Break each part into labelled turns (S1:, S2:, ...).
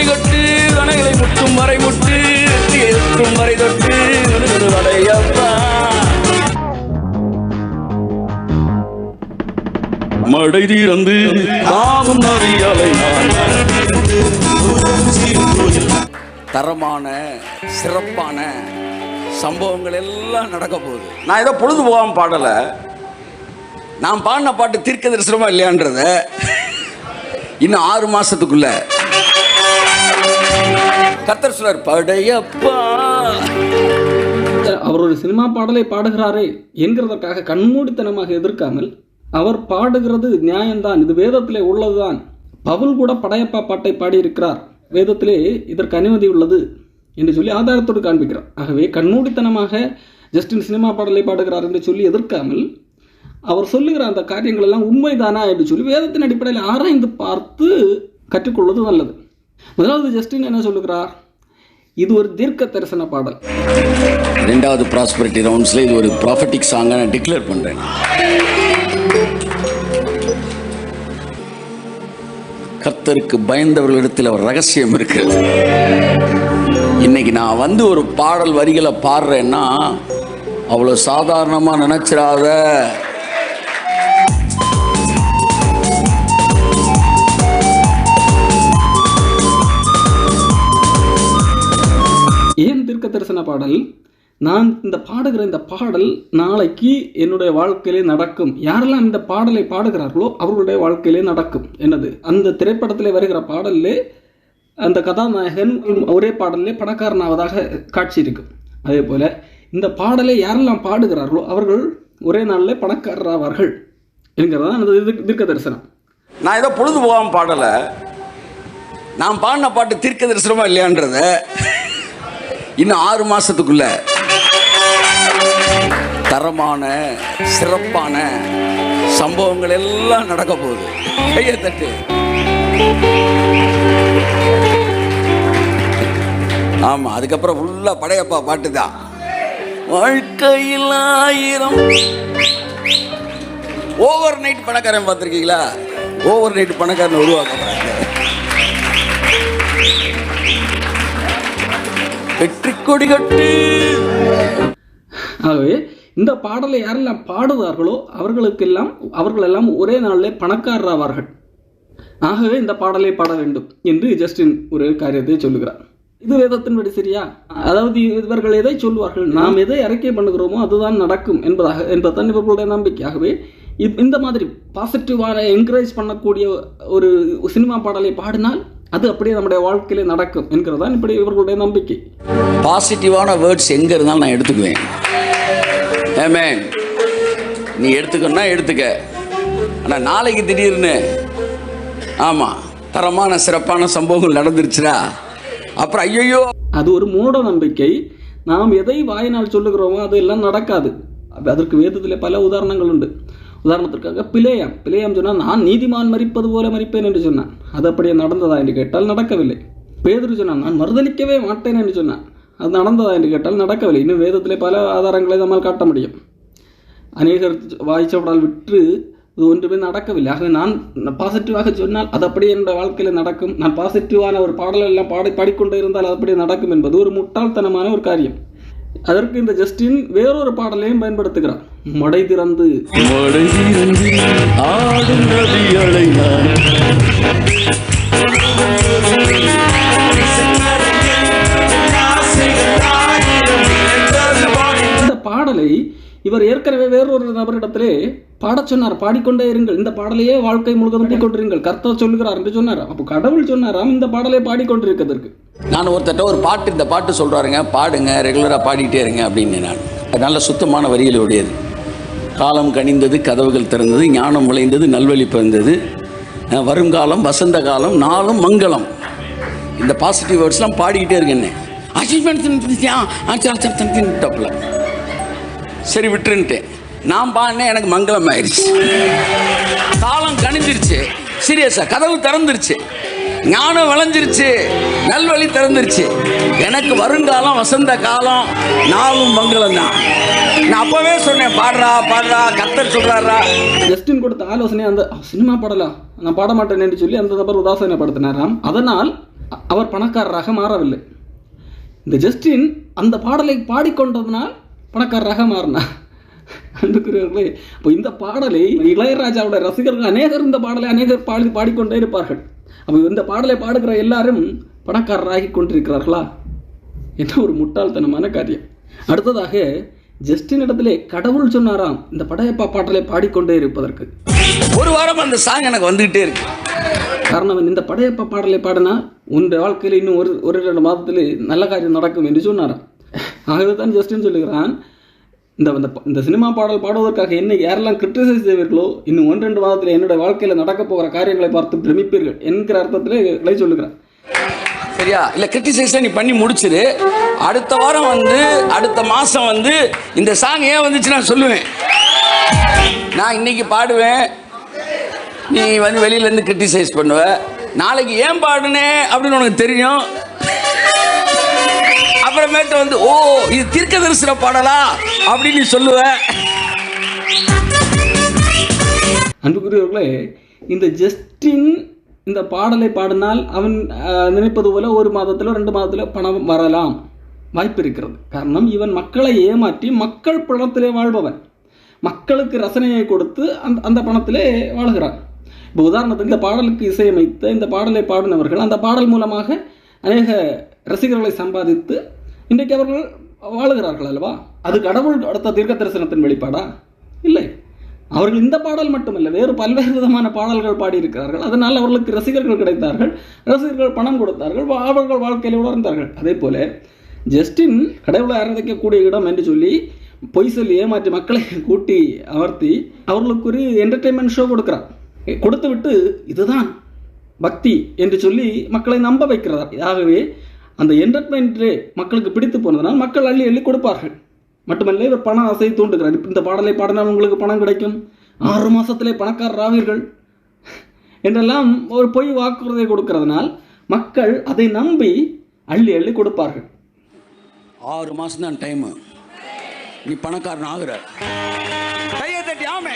S1: கொடி கட்டு அணைகளை முட்டும் வரை முட்டு எட்டும் வரை தொட்டு வடையப்பா மடை தீரந்து தாமும் நதியலை தரமான சிறப்பான சம்பவங்கள் எல்லாம் நடக்க போகுது. நான் ஏதோ பொழுது போகாம பாடலை. நான் பாடின பாட்டு தீர்க்க தரிசனமா இல்லையான்றத இன்னும் ஆறு மாசத்துக்குள்ள கத்தர் சொல்றார் படையப்பா.
S2: அவர் சினிமா பாடலை பாடுகிறாரே என்கிறதற்காக கண்மூடித்தனமாக எதிர்க்காமல் அவர் பாடுகிறது நியாயம்தான் இது வேதத்திலே உள்ளதுதான். பவுல் கூட படையப்பா பாட்டை பாடியிருக்கிறார். வேதத்திலே இதற்கு அனுமதி உள்ளது என்று சொல்லி ஆதாரத்தோடு காண்பிக்கிறார். ஆகவே கண்மூடித்தனமாக ஜஸ்டின் சினிமா பாடலை பாடுகிறார் என்று சொல்லி எதிர்க்காமல் அவர் சொல்லுகிற அந்த காரியங்கள் எல்லாம் உண்மைதானா என்று சொல்லி வேதத்தின் அடிப்படையில் ஆராய்ந்து பார்த்து கற்றுக்கொள்வது நல்லது. முதலாவது ஜஸ்டின் என்ன சொல்லுகிறார்? இது ஒரு தீர்க்க தரிசன பாடல்
S1: ரெண்டாவது ப்ராஸ்பரிட்டி ரவுண்ட்ஸில் இது ஒரு ப்ராஃபட்டிக் சாங்கை நான் டிக்ளேர் பண்ணுறேன் கர்த்தருக்கு பயந்தவர்களிடத்தில் ஒரு ரகசியம் இருக்கிறது. இன்னைக்கு நான் வந்து ஒரு பாடல் வரிகளை பாடுறேன்னா அவ்வளோ சாதாரணமாக நினைச்சிடாத
S2: தீர்க்க தரிசன பாடல். நான் இந்த பாடுகிற இந்த பாடல் நாளைக்கு என்னுடைய வாழ்க்கையிலே நடக்கும். யாரெல்லாம் இந்த பாடலை பாடுகிறார்களோ அவர்களுடைய வாழ்க்கையிலே நடக்கும். என்னது? அந்த திரைப்படத்திலே வருகிற பாடலிலே அந்த கதாநாயகன் ஒரே பாடலிலே பணக்காரனாவதாக காட்சி இருக்கும் அதே போல இந்த பாடலை யாரெல்லாம் பாடுகிறார்களோ அவர்கள் ஒரே நாளில் பணக்காரராவார்கள். என்கிறதா அந்த தீர்க்க- தீர்க்க தரிசனம்.
S1: நான் ஏதோ பொழுது போகாமல் பாடலை. நான் பாடின பாட்டு தீர்க்க தரிசனமா இல்லையான்றத இன்னும் ஆறு மாசத்துக்குள்ள. தரமான சிறப்பான சம்பவங்கள் எல்லாம் நடக்க போகுது. கையை தட்டு. ஆமா அதுக்கப்புறம் ஃபுல்லா படையப்பா பாட்டு தான் வாழ்க்கையில் ஆயிரம். ஓவர் நைட் பணக்காரன் பார்த்துருக்கீங்களா? ஓவர் நைட் பணக்காரன் உருவாக்கப்படுறாங்க வெற்றி கொடி கட்டு.
S2: ஆகவே இந்த பாடலை யாரெல்லாம் பாடுவார்களோ அவர்களுக்கெல்லாம் அவர்களெல்லாம் ஒரே நாளிலே பணக்காரராவார்கள். ஆகவே இந்த பாடலை பாட வேண்டும் என்று ஜஸ்டின் ஒரு காரியத்தை சொல்லுகிறார். இது வேதத்தின்படி சரியா? அதாவது இவர்கள் எதை சொல்வார்கள்? நாம் எதை அறிக்கை பண்ணுகிறோமோ அதுதான் நடக்கும் என்பதாக என்பதுதான் இவர்களுடைய நம்பிக்கையாகவே இப்- இந்த மாதிரி பாசிட்டிவான என்கரேஜ் பண்ணக்கூடிய ஒரு சினிமா பாடலை பாடினால் அது அப்படியே நம்முடைய வாழ்க்கையிலே நடக்கும் என்கிறதான் இப்படி இவர்களுடைய நம்பிக்கை.
S1: பாசிட்டிவான வேர்ட்ஸ் எங்க இருந்தாலும் நான் எடுத்துக்குவேன். ஏமேன் நீ எடுத்துக்கணும்னா எடுத்துக்க. ஆனா நாளைக்கு திடீர்னு ஆமா தரமான சிறப்பான சம்பவங்கள் நடந்துருச்சுடா அப்புறம் ஐயோ
S2: அது ஒரு மூட நம்பிக்கை. நாம் எதை வாயினால் சொல்லுகிறோமோ அதெல்லாம் நடக்காது. அப்ப அதற்கு வேதத்தில் பல உதாரணங்கள் உண்டு. உதாரணத்திற்காக பிளேயம் பிளேயம் சொன்னால் நான் நீதிமான் மறிப்பது போல மறிப்பேன் என்று சொன்னான். அது அப்படியே நடந்ததா என்று கேட்டால் நடக்கவில்லை. பேதர் சொன்னான் நான் மறுதளிக்கவே மாட்டேன் என்று சொன்னான். அது நடந்ததா என்று கேட்டால் நடக்கவில்லை. இன்னும் வேதத்திலே பல ஆதாரங்களை நம்மால் காட்ட முடியும். அநேகர் வாய்ச்சவடால் விற்று இது ஒன்றுமே நடக்கவில்லை. ஆகவே நான் பாசிட்டிவாக சொன்னால் அது அப்படியே என்னுடைய வாழ்க்கையில் நடக்கும். நான் பாசிட்டிவான ஒரு பாடலெல்லாம் பாடி பாடிக்கொண்டே இருந்தால் அது அப்படியே நடக்கும் என்பது ஒரு முட்டாள்தனமான ஒரு காரியம். அதற்கு இந்த ஜஸ்டின் வேறொரு பாடலையும் பயன்படுத்துகிறார். மடை திறந்து. இந்த பாடலை இவர் ஏற்கனவே வேறொரு நபரிடத்திலே பாடச் சொன்னார். பாடிக்கொண்டே இருங்கள். இந்த பாடலையே வாழ்க்கை முழுவதும் பாடிக்கொண்டிருங்கள் கர்த்தர் சொல்லுகிறார் என்று சொன்னார். அப்போ கடவுள் சொன்னாராம் இந்த பாடலை பாடிக்கொண்டிருக்கிறதற்கு.
S1: நான் ஒருத்தட்ட ஒரு பாட்டு இந்த பாட்டு சொல்கிறாருங்க பாடுங்க ரெகுலராக பாடிட்டே இருங்க அப்படின்னு நான். அது நல்ல சுத்தமான வரிகளுடையது. காலம் கனிந்தது கதவுகள் திறந்தது ஞானம் விளைந்தது நல்வழி பிறந்தது. வருங்காலம் வசந்த காலம் நாளும் மங்களம். இந்த பாசிட்டிவ் வேர்ட்ஸ்லாம் பாடிக்கிட்டே இருக்கேன் அச்சீவ்மெண்ட் சரி விட்டுருன்ட்டேன். நான் பாடினேன் எனக்கு மங்களம் ஆயிடுச்சு. காலம் கணிஞ்சிருச்சு சீரியஸா கதவு திறந்துருச்சு. ஞானம் விளைஞ்சிருச்சு நல்வழி திறந்துருச்சு. எனக்கு வருங்காலம் வசந்த காலம் நாளும் மங்களம் தான். நான் அப்பவே சொன்னேன் பாடுறா பாடுறா கத்தர் சொல்றாரா
S2: ஜஸ்டின் கொடுத்த ஆலோசனை அந்த சினிமா பாடலாம் நான் பாட மாட்டேன் சொல்லி அந்த நபர் உதாசீனப்படுத்தினாராம் அதனால் அவர் பணக்காரராக மாறவில்லை. இந்த ஜஸ்டின் அந்த பாடலை பாடிக்கொண்டதுனால் பணக்காரராக மாறினார். அன்புக்குரியவர்களே அப்போ இந்த பாடலை இளையராஜாவோட ரசிகர்கள் அநேகர் இந்த பாடலை அநேகர் பாடி பாடிக்கொண்டே இருப்பார்கள். அப்போ இந்த பாடலை பாடுகிற எல்லாரும் பணக்காரராகி கொண்டிருக்கிறார்களா? என்ன ஒரு முட்டாள்தனமான காரியம். அடுத்ததாக ஜஸ்டின் இடத்திலே கடவுள் சொன்னாராம் இந்த படையப்பா பாட்டலை பாடிக்கொண்டே இருப்பதற்கு.
S1: ஒரு வாரம் அந்த சாங் எனக்கு வந்துகிட்டே இருக்கு.
S2: காரணம் இந்த படையப்பா பாடலை பாடினா உன் வாழ்க்கையில் இன்னும் ஒரு ஒரு ரெண்டு மாதத்தில் நல்ல காரியம் நடக்கும் என்று சொன்னாராம். ஆகவே தான் ஜஸ்டின் சொல்லுகிறான் இந்த இந்த இந்த சினிமா பாடல் பாடுவதற்காக என்ன யாரெல்லாம் கிரிட்டிசைஸ் செய்வீர்களோ இன்னும் ஒன்று ரெண்டு மாதத்தில் என்னுடைய வாழ்க்கையில் நடக்க போகிற காரியங்களை பார்த்து பிரமிப்பீர்கள் என்கிற அர்த்தத்தில் இதை சொல்லுகிறேன்
S1: சரியா? இல்லை கிரிட்டிசைஸ் நீ பண்ணி முடிச்சிரு. அடுத்த வாரம் வந்து அடுத்த மாதம் வந்து இந்த சாங் ஏன் வந்துச்சு நான் சொல்லுவேன். நான் இன்னைக்கு பாடுவேன். நீ வந்து வெளியிலேருந்து கிரிட்டிசைஸ் பண்ணுவ. நாளைக்கு ஏன் பாடுனே அப்படின்னு உனக்கு தெரியும். அப்புறமேட்டு வந்து ஓ இது தீர்க்க தரிசன பாடலா? அப்படின்னு சொல்லுவேன் சொல்லுவ.
S2: அன்புக்குரியவர்களே இந்த ஜஸ்டின் இந்த பாடலை பாடினால் அவன் நினைப்பது போல ஒரு மாதத்திலோ ரெண்டு மாதத்திலோ பணம் வரலாம். வாய்ப்பு இருக்கிறது. காரணம் இவன் மக்களை ஏமாற்றி மக்கள் பணத்திலே வாழ்பவன். மக்களுக்கு ரசனையை கொடுத்து அந்த அந்த பணத்திலே வாழ்கிறான். இப்போ உதாரணத்துக்கு இந்த பாடலுக்கு இசையமைத்த இந்த பாடலை பாடினவர்கள் அந்த பாடல் மூலமாக அநேக ரசிகர்களை சம்பாதித்து இன்றைக்கு அவர்கள் வாழுகிறார்கள் அல்லவா? அது கடவுள் அடுத்த தீர்க்க தரிசனத்தின் வெளிப்பாடா? இல்லை. அவர்கள் இந்த பாடல் மட்டுமல்ல வேறு பல்வேறு விதமான பாடல்கள் பாடியிருக்கிறார்கள். அதனால் அவர்களுக்கு ரசிகர்கள் கிடைத்தார்கள். ரசிகர்கள் பணம் கொடுத்தார்கள் வா- அவர்கள் வாழ்க்கையில் உணர்ந்தார்கள். அதே போல ஜஸ்டின் கடவுளை ஆராதிக்கக்கூடிய இடம் என்று சொல்லி பொய் சொல்லி ஏமாற்றி மக்களை கூட்டி அமர்த்தி அவர்களுக்கு ஒரு என்டர்டெயின்மெண்ட் ஷோ கொடுக்குறார். கொடுத்து விட்டு இதுதான் பக்தி என்று சொல்லி மக்களை நம்ப வைக்கிறார் ஆகவே அந்த என்டர்டைன்மெண்ட்டே மக்களுக்கு பிடித்து போனதனால் மக்கள் அள்ளி அள்ளி கொடுப்பார்கள். மட்டுமல்ல இவர் பண அசை தூண்டுகிறார். இந்த பாடலை பாடினால் உங்களுக்கு பணம் கிடைக்கும். ஆறு மாதத்திலே பணக்காரர் ஆவீர்கள் என்றெல்லாம் ஒரு பொய் வாக்குறுதியை கொடுக்கிறதுனால் மக்கள் அதை நம்பி அள்ளி அள்ளி கொடுப்பார்கள்.
S1: ஆறு மாதம் தான் டைமு நீ பணக்காரன் ஆகிற. கையை தட்டி ஆமே.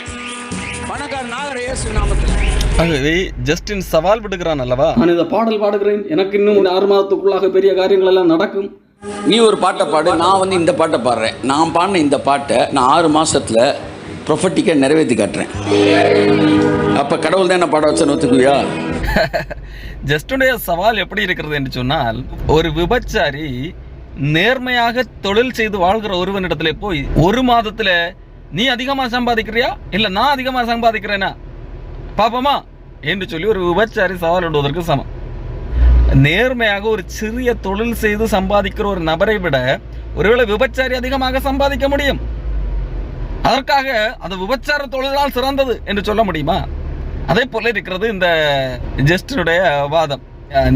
S1: பணக்காரன் ஆகிற இயேசு நாமத்தில்.
S3: ஆகவே ஜஸ்டின் சவால் விடுகிறான் அல்லவா?
S2: நான் இந்த பாடல் பாடுகிறேன். எனக்கு இன்னும் ஆறு மாதத்துக்குள்ளாக பெரிய காரியங்கள் எல்லாம் நடக்கும்.
S1: நீ ஒரு பாட்டை பாடு நான் வந்து இந்த பாட்டை பாடுறேன். நான் பாடின இந்த பாட்டை நான் ஆறு மாசத்துல ப்ரொஃபட்டிக்காக நிறைவேற்றி காட்டுறேன். அப்போ கடவுள் தான் என்ன பாட வச்சேன்னு ஒத்துக்குவியா
S3: ஜஸ்டுடைய சவால் எப்படி இருக்கிறது என்று சொன்னால் ஒரு விபச்சாரி நேர்மையாக தொழில் செய்து வாழ்கிற ஒருவனிடத்துல போய் ஒரு மாதத்துல நீ அதிகமா சம்பாதிக்கிறியா? இல்ல நான் அதிகமா சம்பாதிக்கிறேனா? பாப்போமா? என்று சொல்லி ஒரு விபச்சாரி சவால் விடுவதற்கு சமம். நேர்மையாக ஒரு சிறிய தொழில் செய்து சம்பாதிக்கிற ஒரு நபரை விட ஒருவேளை விபச்சாரி அதிகமாக சம்பாதிக்க முடியும். அதற்காக அந்த விபச்சார தொழிலால் சிறந்தது என்று சொல்ல முடியுமா? அதே போல இருக்கிறது இந்த ஜஸ்டினுடைய வாதம்.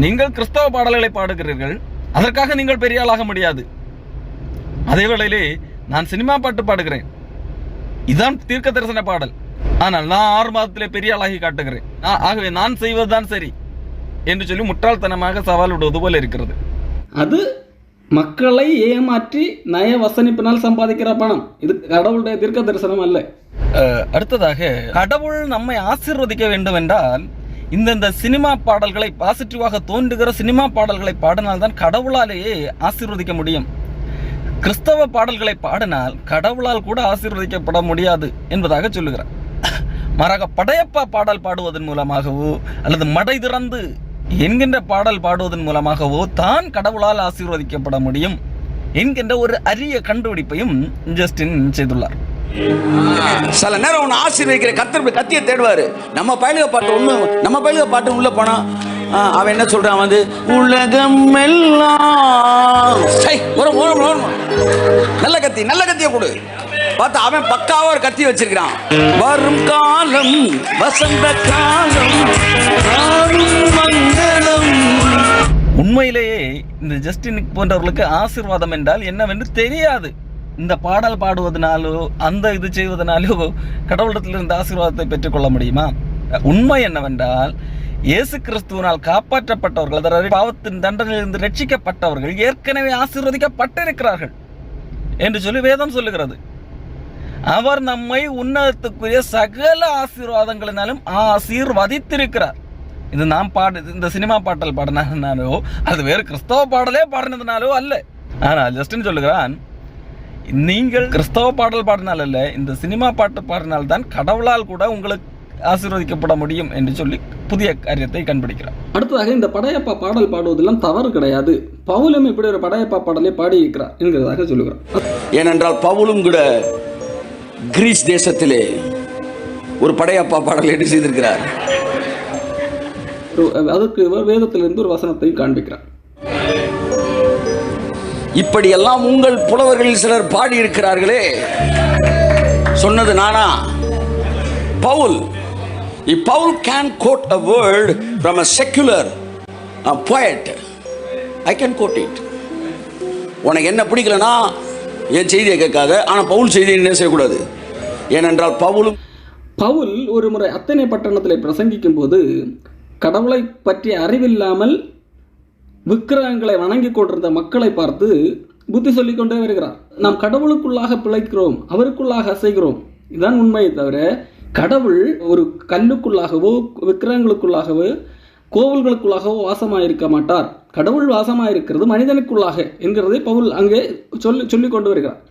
S3: நீங்கள் கிறிஸ்தவ பாடல்களை பாடுகிறீர்கள் அதற்காக நீங்கள் பெரிய ஆளாக முடியாது. அதே வேளையிலே நான் சினிமா பாட்டு பாடுகிறேன். இதுதான் தீர்க்க தரிசன பாடல். ஆனால் நான் ஆறு மாதத்திலே பெரிய ஆளாகி காட்டுகிறேன். ஆகவே நான் செய்வதுதான் சரி என்று சொல்லி முட்டாள்தனமாக சவால் விடுவது போல இருக்கிறது.
S2: அது மக்களை ஏமாற்றி நய வசனிப்பினால் சம்பாதிக்கிற பணம். இது கடவுளுடைய தீர்க்க தரிசனம் அல்ல.
S3: அடுத்ததாக கடவுள் நம்மை ஆசீர்வதிக்க வேண்டும் என்றால் இந்தந்த சினிமா பாடல்களை பாசிட்டிவாக தோன்றுகிற சினிமா பாடல்களை பாடினால்தான் கடவுளாலேயே ஆசீர்வதிக்க முடியும். கிறிஸ்தவ பாடல்களை பாடினால் கடவுளால் கூட ஆசீர்வதிக்கப்பட முடியாது என்பதாக சொல்லுகிறார். மாறாக படையப்பா பாடல் பாடுவதன் மூலமாகவோ அல்லது மடை திறந்து என்கின்ற பாடல் பாடுவதன் மூலமாகவோ தான் கடவுளால் ஆசீர்வதிக்கப்பட முடியும் என்கின்ற ஒரு அரிய கண்டுபிடிப்பையும் ஜஸ்டின் செய்துள்ளார்.
S1: சில நேரம் ஒன்று ஆசீர்வதிக்கிற கத்தர் கத்தியை தேடுவாரு. நம்ம பயிலுக பாட்டு ஒன்று நம்ம பயிலுக பாட்டு உள்ள போனா அவன் என்ன சொல்றான் வந்து? உலகம் எல்லாம் நல்ல கத்தி நல்ல கத்தியை கொடு. பார்த்தா அவன் பக்காவா ஒரு கத்தி வச்சிருக்கிறான். வரும் காலம் வசந்த காலம் மங்களம்.
S3: உண்மையிலேயே இந்த ஜஸ்டின் போன்றவர்களுக்கு ஆசிர்வாதம் என்றால் என்னவென்று தெரியாது. இந்த பாடல் பாடுவதனாலோ அந்த இது செய்வதனாலோ கடவுளிடத்திலிருந்து ஆசீர்வாதத்தை பெற்றுக்கொள்ள முடியுமா? உண்மை என்னவென்றால் இயேசு கிறிஸ்துவினால் காப்பாற்றப்பட்டவர்கள் அதாவது பாவத்தின் தண்டனையிலிருந்து ரட்சிக்கப்பட்டவர்கள் ஏற்கனவே ஆசீர்வதிக்கப்பட்டிருக்கிறார்கள் என்று சொல்லி வேதம் சொல்லுகிறது. அவர் நம்மை உன்னதத்துக்குரிய சகல ஆசீர்வாதங்களினாலும் ஆசீர்வதித்திருக்கிறார். இது நாம் பாடு இந்த சினிமா பாட்டல் பாடினாலோ அது வேறு கிறிஸ்தவ பாடலே பாடினதுனாலோ அல்ல. ஆனால் ஜஸ்டின் சொல்லுகிறான் நீங்கள் கிறிஸ்தவ பாடல் பாடினால் அல்ல இந்த சினிமா பாட்டு பாடினால் தான் கடவுளால் கூட உங்களுக்கு ஆசீர்வதிக்கப்பட முடியும் என்று சொல்லி புதிய காரியத்தை கண்டுபிடிக்கிறார்.
S2: அடுத்ததாக இந்த படையப்பா பாடல் பாடுவதெல்லாம் தவறு கிடையாது. பவுலும் இப்படி ஒரு படையப்பா பாடலை பாடியிருக்கிறார் என்கிறதாக சொல்லுகிறார்.
S1: ஏனென்றால் பவுலும் கூட கிரீஸ் தேசத்திலே ஒரு படையப்பா பாடல் என்ன செய்திருக்கிறார்.
S2: அதற்கு வேதத்திலிருந்து ஒரு வசனத்தையும் காண்பிக்கிறார்.
S1: இப்படியெல்லாம் உங்கள் புலவர்களில் சிலர் பாடியிருக்கிறார்களே. சொன்னது நானா? Pavul. Paul can quote a word from a secular a poet, I can quote it. உனக்கு என்ன பிடிக்கலனா என் செய்தியை கேட்காத ஆனால் பவுல் செய்தியை என்ன செய்யக்கூடாது? ஏனென்றால் பவுலும்
S2: பவுல் ஒரு முறை அத்தனை பட்டணத்தில் பிரசங்கிக்கும் போது கடவுளை பற்றிய அறிவில்லாமல் விக்கிரகங்களை வணங்கி கொண்டிருந்த மக்களை பார்த்து புத்தி சொல்லிக் கொண்டே வருகிறார். நாம் கடவுளுக்குள்ளாக பிழைக்கிறோம் அவருக்குள்ளாக அசைகிறோம். இதுதான் உண்மையை தவிர கடவுள் ஒரு கல்லுக்குள்ளாகவோ விக்கிரகங்களுக்குள்ளாகவோ கோவில்களுக்குள்ளாகவோ வாசமாயிருக்க மாட்டார். கடவுள் வாசமாயிருக்கிறது மனிதனுக்குள்ளாக என்கிறதை பவுல் அங்கே சொல்லி சொல்லிக் கொண்டு வருகிறார்.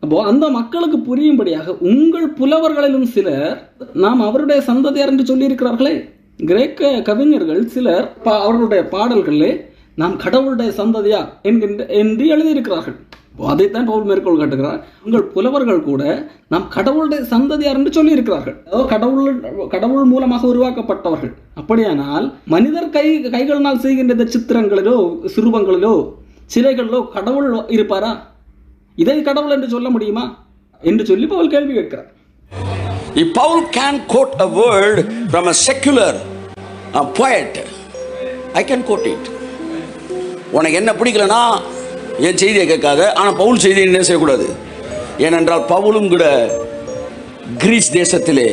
S2: அப்போ அந்த மக்களுக்கு புரியும்படியாக உங்கள் புலவர்களிலும் சிலர் நாம் அவருடைய சந்ததியார் என்று சொல்லியிருக்கிறார்களே கிரேக்க கவிஞர்கள் சிலர் பா- அவர்களுடைய பாடல்களிலே நாம் கடவுளுடைய சந்ததியா என்கின்ற என்று எழுதியிருக்கிறார்கள். அதைத்தான் பவுல் மேற்கோள் காட்டுகிறார். உங்கள் புலவர்கள் கூட நாம் கடவுளுடைய சந்ததியார் என்று சொல்லியிருக்கிறார்கள். அதாவது கடவுள் கடவுள் மூலமாக உருவாக்கப்பட்டவர்கள். அப்படியானால் மனிதர் கை கைகளினால் செய்கின்ற இந்த சித்திரங்களிலோ சிறுவங்களிலோ சிலைகளிலோ கடவுள் இருப்பாரா? இதை கடவுள் என்று சொல்ல முடியுமா? என்று சொல்லி பவுல் கேள்வி கேட்கிறார்.
S1: If Paul can quote a word from a secular poet I can quote it உனக்கு என்ன பிடிக்கலனா என் செய்தியை கேட்காத. ஆனால் பவுல் செய்தியை என்ன செய்யக்கூடாது? ஏனென்றால் பவுலும் கூட கிரீஸ் தேசத்திலே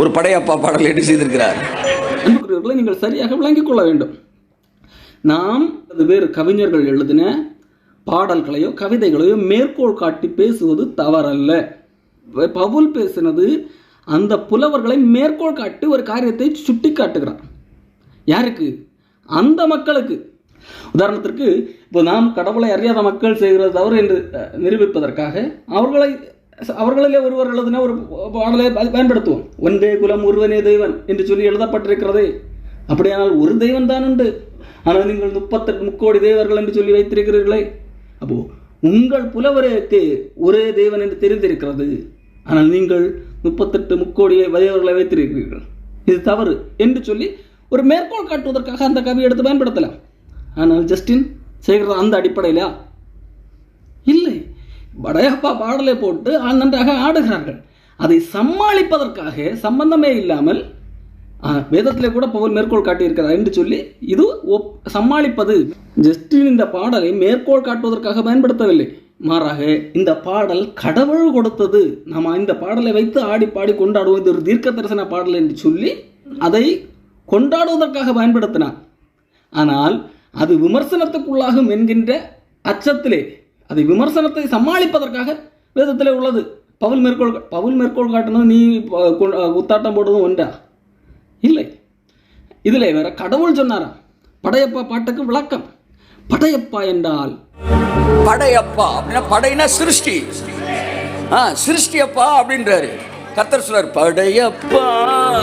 S1: ஒரு படையப்பா பாடல் என்ன செய்திருக்கிறார்?
S2: அன்புக்குரியவர்களை நீங்கள் சரியாக விளங்கிக் கொள்ள வேண்டும். நாம் அது வேறு கவிஞர்கள் எழுதின பாடல்களையோ கவிதைகளையோ மேற்கோள் காட்டி பேசுவது தவறல்ல. பவுல் பேசினது அந்த புலவர்களை மேற்கோள் காட்டி ஒரு காரியத்தை சுட்டி காட்டுகிறார் யாருக்கு? அந்த மக்களுக்கு. உதாரணத்திற்கு இப்போ நாம் கடவுளை அறியாத மக்கள் செய்கிறது தவறு என்று அஹ், நிரூபிப்பதற்காக அவர்களை அவர்களிலே ஒருவர் எழுதின ஒரு பாடலை பயன்படுத்துவோம். ஒன்றே குலம் ஒருவனே தெய்வன் என்று சொல்லி எழுதப்பட்டிருக்கிறதே. அப்படியானால் ஒரு தெய்வன் தான் உண்டு. ஆனால் நீங்கள் முப்பத்தெட்டு முக்கோடி தேவர்கள் என்று சொல்லி வைத்திருக்கிறீர்களே. அப்போ உங்கள் புலவருக்கு ஒரே தேவன் என்று தெரிந்திருக்கிறது. ஆனால் நீங்கள் முப்பத்தெட்டு முக்கோடி தேவர்களை வைத்திருக்கிறீர்கள். இது தவறு என்று சொல்லி ஒரு மேற்கோள் காட்டுவதற்காக அந்த கவி எடுத்து பயன்படுத்தலாம். ஆனால் ஜஸ்டின் செய்கிறது அந்த அடிப்படையிலா? இல்லை. படையப்பா பாடலை போட்டு நன்றாக ஆடுகிறார்கள். அதை சமாளிப்பதற்காக சம்பந்தமே இல்லாமல் வேதத்தில் வேதத்திலே கூட பவுல் மேற்கோள் காட்டியிருக்கிறார் என்று சொல்லி இது ஒப்- சமாளிப்பது. ஜஸ்டின் இந்த பாடலை மேற்கோள் காட்டுவதற்காக பயன்படுத்தவில்லை. மாறாக இந்த பாடல் கடவுள் கொடுத்தது. நாம் இந்த பாடலை வைத்து ஆடி பாடி கொண்டாடுவோம். இது ஒரு தீர்க்க தரிசன பாடல் என்று சொல்லி அதை கொண்டாடுவதற்காக பயன்படுத்தினார். ஆனால் அது விமர்சனத்துக்குள்ளாகும் என்கின்ற அச்சத்திலே அதை விமர்சனத்தை சமாளிப்பதற்காக வேதத்திலே உள்ளது. பவுல் மேற்கோள் பவுல் மேற்கோள் காட்டினது நீ ப- கொ- குத்தாட்டம் போடுவதும் ஒன்றா இல்லை. இதில் வேற கடவுள் சொன்னாராம். படையப்பா பாட்டுக்கு விளக்கம். படையப்பா என்றால்?
S1: படையப்பா அப்படின்னா படைனா சிருஷ்டி. ஆ சிருஷ்டியப்பா அப்படின்றாரு. கர்த்தர் சொல்றார் படையப்பா.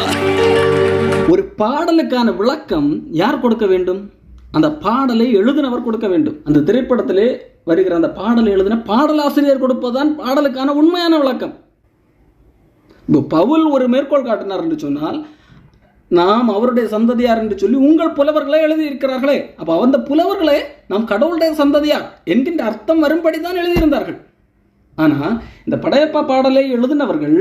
S2: ஒரு பாடலுக்கான விளக்கம் யார் கொடுக்க வேண்டும்? அந்த பாடலை எழுதினவர் கொடுக்க வேண்டும். அந்த திரைப்படத்திலே வருகிற அந்த பாடலை எழுதின பாடலாசிரியர் கொடுப்பதுதான் பாடலுக்கான உண்மையான விளக்கம். இப்போ பவுல் ஒரு மேற்கோள் காட்டினார் என்று சொன்னால் நாம் அவருடைய சந்ததியார் என்று சொல்லி உங்கள் புலவர்களே எழுதியிருக்கிறார்களே. அப்போ அந்த புலவர்களே நாம் கடவுளுடைய சந்ததியார் என்கின்ற அர்த்தம் வரும்படி தான் எழுதியிருந்தார்கள். ஆனால் இந்த படையப்பா பாடலை எழுதினவர்கள்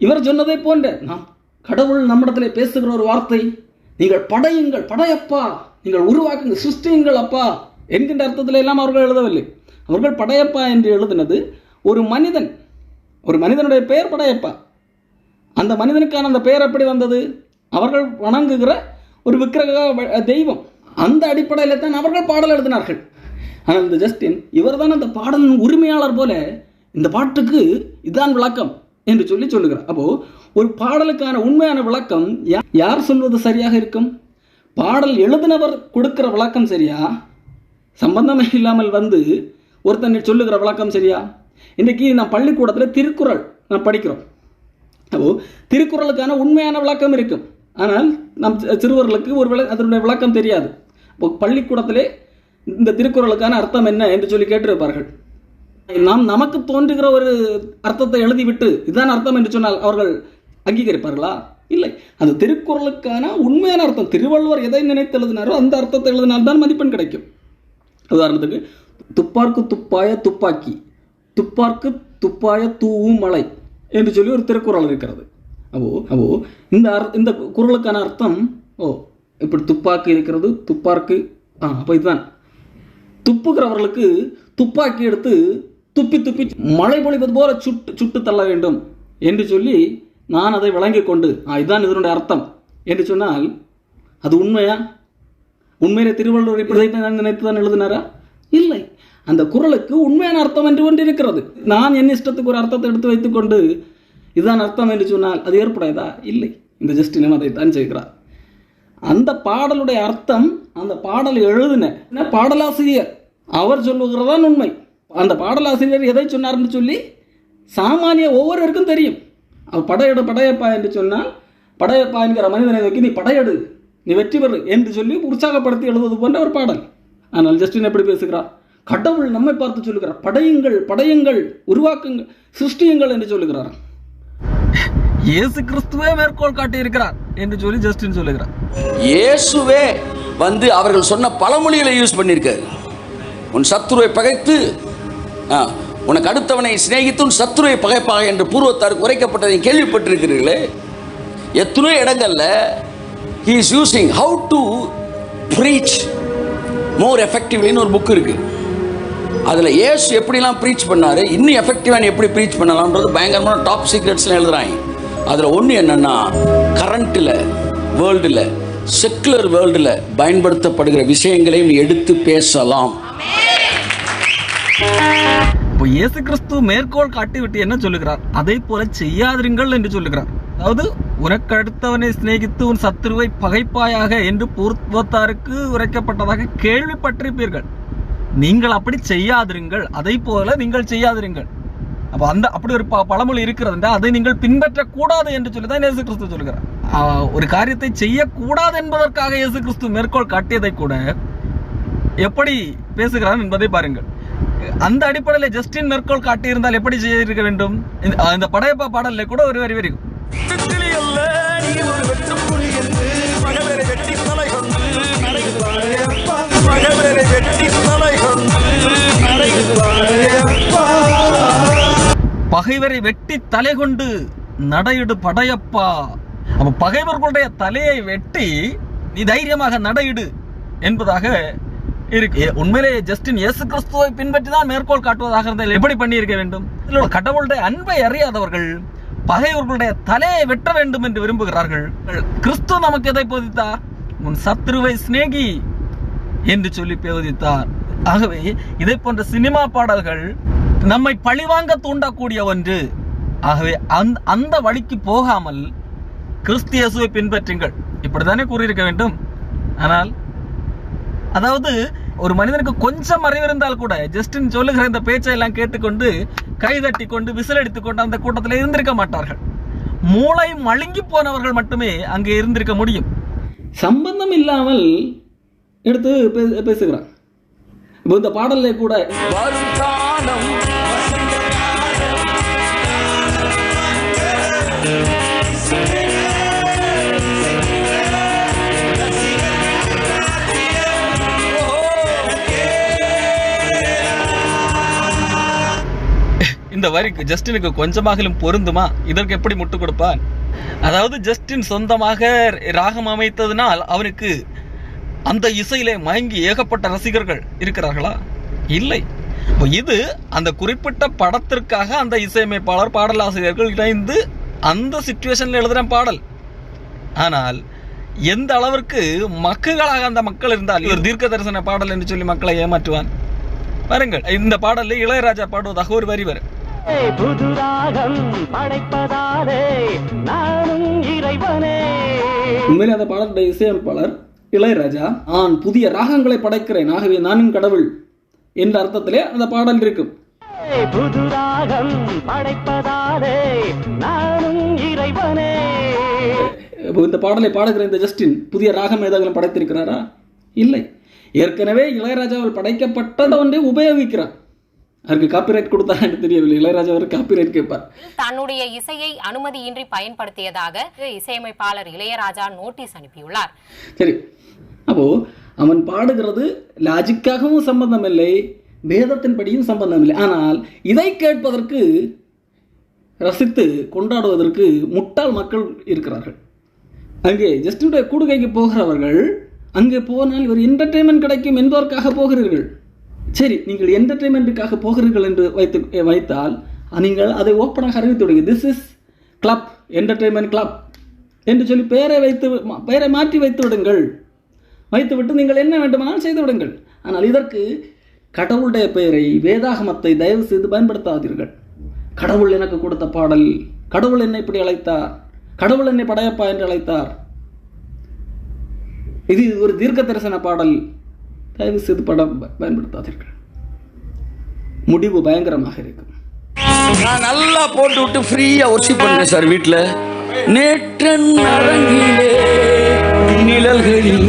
S2: இவர் சொன்னதை போன்ற நாம் கடவுள் நம்மிடத்தில் பேசுகிற ஒரு வார்த்தை நீங்கள் படையுங்கள் படையப்பா நீங்கள் உருவாக்குங்க சிருஷ்டிங்கள் அப்பா என்கின்ற அர்த்தத்தில் எல்லாம் அவர்கள் எழுதவில்லை. அவர்கள் படையப்பா என்று எழுதினது ஒரு மனிதன் ஒரு மனிதனுடைய பெயர் படையப்பா. அந்த மனிதனுக்கான அந்த பெயர் எப்படி வந்தது? அவர்கள் வணங்குகிற ஒரு விக்கிரக தெய்வம். அந்த அடிப்படையில் தான் அவர்கள் பாடல் எழுதினார்கள். ஆனால் இந்த ஜஸ்டின் இவர்தான் அந்த பாடலின் உரிமையாளர் போல இந்த பாட்டுக்கு இதுதான் விளக்கம் என்று சொல்லி சொல்லுகிறார். அப்போ ஒரு பாடலுக்கான உண்மையான விளக்கம் யா- யார் சொல்வது சரியாக இருக்கும்? பாடல் எழுதினவர் கொடுக்குற விளக்கம் சரியா? சம்பந்தமே இல்லாமல் வந்து ஒருத்தனை சொல்லுகிற விளக்கம் சரியா? இன்றைக்கி நான் பள்ளிக்கூடத்தில் திருக்குறள் நான் படிக்கிறோம். அப்போ திருக்குறளுக்கான உண்மையான விளக்கம் இருக்கும். ஆனால் நம் சிறுவர்களுக்கு ஒரு விள அதனுடைய விளக்கம் தெரியாது. இப்போ பள்ளிக்கூடத்திலே இந்த திருக்குறளுக்கான அர்த்தம் என்ன என்று சொல்லி கேட்டிருப்பார்கள். நாம் நமக்கு தோன்றுகிற ஒரு அர்த்தத்தை எழுதிவிட்டு இதுதான் அர்த்தம் என்று சொன்னால் அவர்கள் அங்கீகரிப்பார்களா? இல்லை. அந்த திருக்குறளுக்கான உண்மையான அர்த்தம். திருவள்ளுவர் எதை நினைத்து எழுதினாரோ அந்த அர்த்தத்தை எழுதினால்தான் மதிப்பெண் கிடைக்கும். உதாரணத்துக்கு துப்பார்க்கு துப்பாய துப்பாக்கி துப்பார்க்கு துப்பாய தூவும் மலை என்று சொல்லி ஒரு திருக்குறள் இருக்கிறது. அப்போ அப்போ இந்த அர் இந்த குறளுக்கான அர்த்தம் ஓ இப்படி துப்பாக்கி இருக்கிறது துப்பார்க்கு ஆ அப்போ இதுதான். துப்புகிறவர்களுக்கு துப்பாக்கி எடுத்து துப்பி துப்பி மழை பொழிவது போல சுட்டு சுட்டு தள்ள வேண்டும் என்று சொல்லி நான் அதை விளங்கிக் கொண்டு ஆ இதுதான் இதனுடைய அர்த்தம். என்று சொன்னால் அது உண்மையா? உண்மையிலே திருவள்ளுவர் இப்படி நினைத்து தான் எழுதினாரா? இல்லை. அந்த குறளுக்கு உண்மையான அர்த்தம் என்று ஒன்று இருக்கிறது நான் என் இஷ்டத்துக்கு ஒரு அர்த்தத்தை எடுத்து வைத்துக்கொண்டு இதுதான் அர்த்தம் என்று சொன்னால் அது ஏற்படாதா இல்லை. இந்த ஜஸ்டினம் அதை தான் செய்கிறார்? அந்த பாடலுடைய அர்த்தம் அந்த பாடல் எழுதின பாடலாசிரியர். அவர் சொல்லுகிறதான் உண்மை. அந்த பாடலாசிரியர் எதை சொன்னார்னு சொல்லி சாமானிய ஒவ்வொருவருக்கும் தெரியும். அவர் படையெடு படையப்பா என்று சொன்னால் படையப்பா என்கிற மனிதனை நோக்கி நீ படையெடு நீ வெற்றி பெறு என்று சொல்லி உற்சாகப்படுத்தி எழுதுவது போன்ற ஒரு பாடல். ஆனால் ஜஸ்டின் எப்படி பேசுகிறார்? கடவுள் நம்மை பார்த்து சொல்லுகிறார் படையுங்கள் படையுங்கள் உருவாக்குங்கள் சிருஷ்டியுங்கள் என்று சொல்லுகிறார்.
S3: இயேசு கிறிஸ்துவே மேற்கோள் காட்டி இருக்கிறார் என்று சொல்லி ஜஸ்டின் சொல்லுகிறார்.
S1: இயேசுவே வந்து அவர்கள் சொன்ன பழமொழிகளை யூஸ் பண்ணியிருக்காரு. உன் சத்துருவை பகைத்து உனக்கு அடுத்தவனை சிநேகித்தும் சத்துருவை பகைப்பாக என்று பூர்வத்தார் குறைக்கப்பட்டதை கேள்விப்பட்டிருக்கிறீர்களே? எத்தனையோ இடங்களில் he is using how to preach more எஃபெக்டிவ்லின்னு ஒரு புக் இருக்கு. அதில் ஏசு எப்படிலாம் ப்ரீச் பண்ணார் இன்னும் எஃபெக்டிவாக எப்படி ப்ரீச் பண்ணலாம்ன்றது பயங்கரமான டாப் சீக்ரெட்ஸ்லாம் எழுதுறாங்க. அதில் ஒன்று என்னென்னா கரண்ட்டில் வேர்ல்டில் செக்குலர் வேர்ல்டில் பயன்படுத்தப்படுகிற விஷயங்களையும் எடுத்து பேசலாம்.
S3: இப்போ இயேசு கிறிஸ்து மேற்கோள் காட்டிவிட்டு என்ன சொல்லுகிறார்? அதை போல செய்யாதிருங்கள் என்று சொல்லுகிறார். அதாவது உனக்கு அடுத்தவனை சிநேகித்து உன் சத்துருவை பகைப்பாயாக என்று பூர்வத்தாருக்கு உரைக்கப்பட்டதாக கேள்விப்பட்டிருப்பீர்கள். நீங்கள் அப்படி செய்யாதிருங்கள். அதை போல நீங்கள் செய்யாதிருங்கள். அப்ப அந்த அப்படி ஒரு ப- பழமொழி இருக்கிறது அதை நீங்கள் பின்பற்றக்கூடாது என்று சொல்லி தான் இயேசு கிறிஸ்து சொல்லுகிறார் ஒரு காரியத்தை செய்யக்கூடாது என்பதற்காக இயேசு கிறிஸ்து மேற்கோள் காட்டியதை கூட எப்படி பேசுகிறான் என்பதை பாருங்கள். அந்த அடிப்படையில் ஜஸ்டின் மேற்கோள் காட்டியிருந்தால் எப்படி செய்திருக்க வேண்டும்? இந்த- படையப்பா பாடல்ல கூட ஒரு வரி வரி. பகைவரை வெட்டி தலை கொண்டு நடையிடு படையப்பா. அப்ப பகைவர்களுடைய தலையை வெட்டி நீ தைரியமாக நடையிடு என்பதாக இருக்கு. உண்மையிலே ஜஸ்டின் இயேசு கிறிஸ்துவை பின்பற்றி தான் மேற்கோள் காட்டுவதாக இருந்தால் எப்படி பண்ணியிருக்க வேண்டும்? உள்ள கடவுளுடைய அன்பை அறியாதவர்கள் பகைவர்களுடைய தலையை வெட்ட வேண்டும் என்று விரும்புகிறார்கள். கிறிஸ்து நமக்கு எதை போதித்தார்? உன் சத்ருவை சிநேகி என்று சொல்லி போதித்தார். ஆகவே இதை போன்ற சினிமா பாடல்கள் நம்மை பழிவாங்க தூண்டக்கூடிய ஒன்று. ஆகவே அந்த அந்த வழிக்கு போகாமல் கிறிஸ்து இயேசுவை பின்பற்றுங்கள். இப்படித்தானே கூறியிருக்க வேண்டும். ஆனால் அதாவது ஒரு மனிதனுக்கு கொஞ்சம் அறிவிருந்தால் கூட ஜஸ்டின் சொல்லுகிற இந்த பேச்சை எல்லாம் கேட்டுக்கொண்டு கைதட்டி கொண்டு விசிலடித்துக் கொண்டு அந்த கூட்டத்தில் இருந்திருக்க மாட்டார்கள். மூளை மழுங்கி போனவர்கள் மட்டுமே அங்கே இருந்திருக்க முடியும்.
S2: சம்பந்தம் இல்லாமல் எடுத்து பேசுகிறான். இப்போ இந்த பாடல்ல கூட
S3: இந்த வரிக்கு ஜஸ்டினுக்கு கொஞ்சமாகலும் பொருந்துமா? இதற்கு எப்படி முட்டு கொடுப்பான்? அதாவது ஜஸ்டின் சொந்தமாக ராகம் அமைத்ததினால் அவனுக்கு அந்த இசையிலே மயங்கி ஏகப்பட்ட ரசிகர்கள் இருக்கிறார்களா? இல்லை. இது அந்த குறிப்பிட்ட படத்திற்காக அந்த இசையமைப்பாளர் பாடலாசிரியர்கள் இணைந்து அந்த சுச்சுவேஷனில் எழுதுகிற பாடல். ஆனால் எந்த அளவிற்கு மக்களாக அந்த மக்கள் இருந்தால் ஒரு தீர்க்க தரிசன பாடல் என்று சொல்லி மக்களை ஏமாற்றுவான்? பாருங்கள் இந்த பாடலில் இளையராஜா பாடுவதாக ஒரு வரி வரும்
S4: புது ராகம் படைப்பதாலே நானும் இறைவனே.
S2: உண்மையிலே அந்த பாடலுடைய இசையமைப்பாளர் இளையராஜா நான் புதிய ராகங்களை படைக்கிறேன். ஆகவே நானும் கடவுள் என்ற அர்த்தத்திலே அந்த பாடல் இருக்கும்
S4: புது ராகம் படைப்பதாலே நானும் இறைவனே.
S2: இப்போ இந்த பாடலை பாடுகிற இந்த ஜஸ்டின் புதிய ராகம் ஏதாவது படைத்திருக்கிறாரா? இல்லை. ஏற்கனவே இளையராஜாவால் படைக்கப்பட்டதை ஒன்றே உபயோகிக்கிறார். அவருக்கு காப்பிரைட் கொடுத்தான்னு தெரியவில்லை. இளையராஜா அவர் காப்பிரைட் கேட்பார்.
S5: தன்னுடைய இசையை அனுமதியின்றி பயன்படுத்தியதாக இசையமைப்பாளர் இளையராஜா நோட்டீஸ் அனுப்பியுள்ளார்.
S2: சரி. அப்போ அவன் பாடுகிறது லாஜிக்காகவும் சம்பந்தம் இல்லை வேதத்தின்படியும் சம்பந்தம் இல்லை ஆனால் இதை கேட்பதற்கு ரசித்து கொண்டாடுவதற்கு முட்டாள் மக்கள் இருக்கிறார்கள். அங்கே ஜஸ்டினுடைய கூடுகைக்கு போகிறவர்கள் அங்கே போனால் ஒரு என்டர்டெயின்மெண்ட் கிடைக்கும் என்பதற்காக போகிறீர்கள். சரி நீங்கள் என்டர்டைன்மெண்ட்டுக்காக போகிறீர்கள் என்று வைத்து வைத்தால் நீங்கள் அதை ஓப்பனாக அறிவித்து விடுங்க this is club entertainment club என்று சொல்லி பெயரை வைத்து மா- பெயரை மாற்றி வைத்து விடுங்கள். வைத்துவிட்டு நீங்கள் என்ன வேண்டுமானால் செய்து விடுங்கள். ஆனால் இதற்கு கடவுளுடைய பெயரை வேதாகமத்தை தயவு செய்து பயன்படுத்தாதீர்கள். கடவுள் எனக்கு கொடுத்த பாடல் கடவுள் என்னை இப்படி அழைத்தார் கடவுள் என்னை படையப்பா என்று அழைத்தார். இது ஒரு தீர்க்க தரிசன பாடல். தயவு செய்து படம் பயன்படுத்தாதீர்கள். முடிவு பயங்கரமாக இருக்கும்.
S1: நான் நல்லா போட்டு விட்டு ஃப்ரீயா ஒர்ஷிப் பண்ணேன் சார் வீட்டில் நேற்றன் அரங்கிலே நிழல்களில்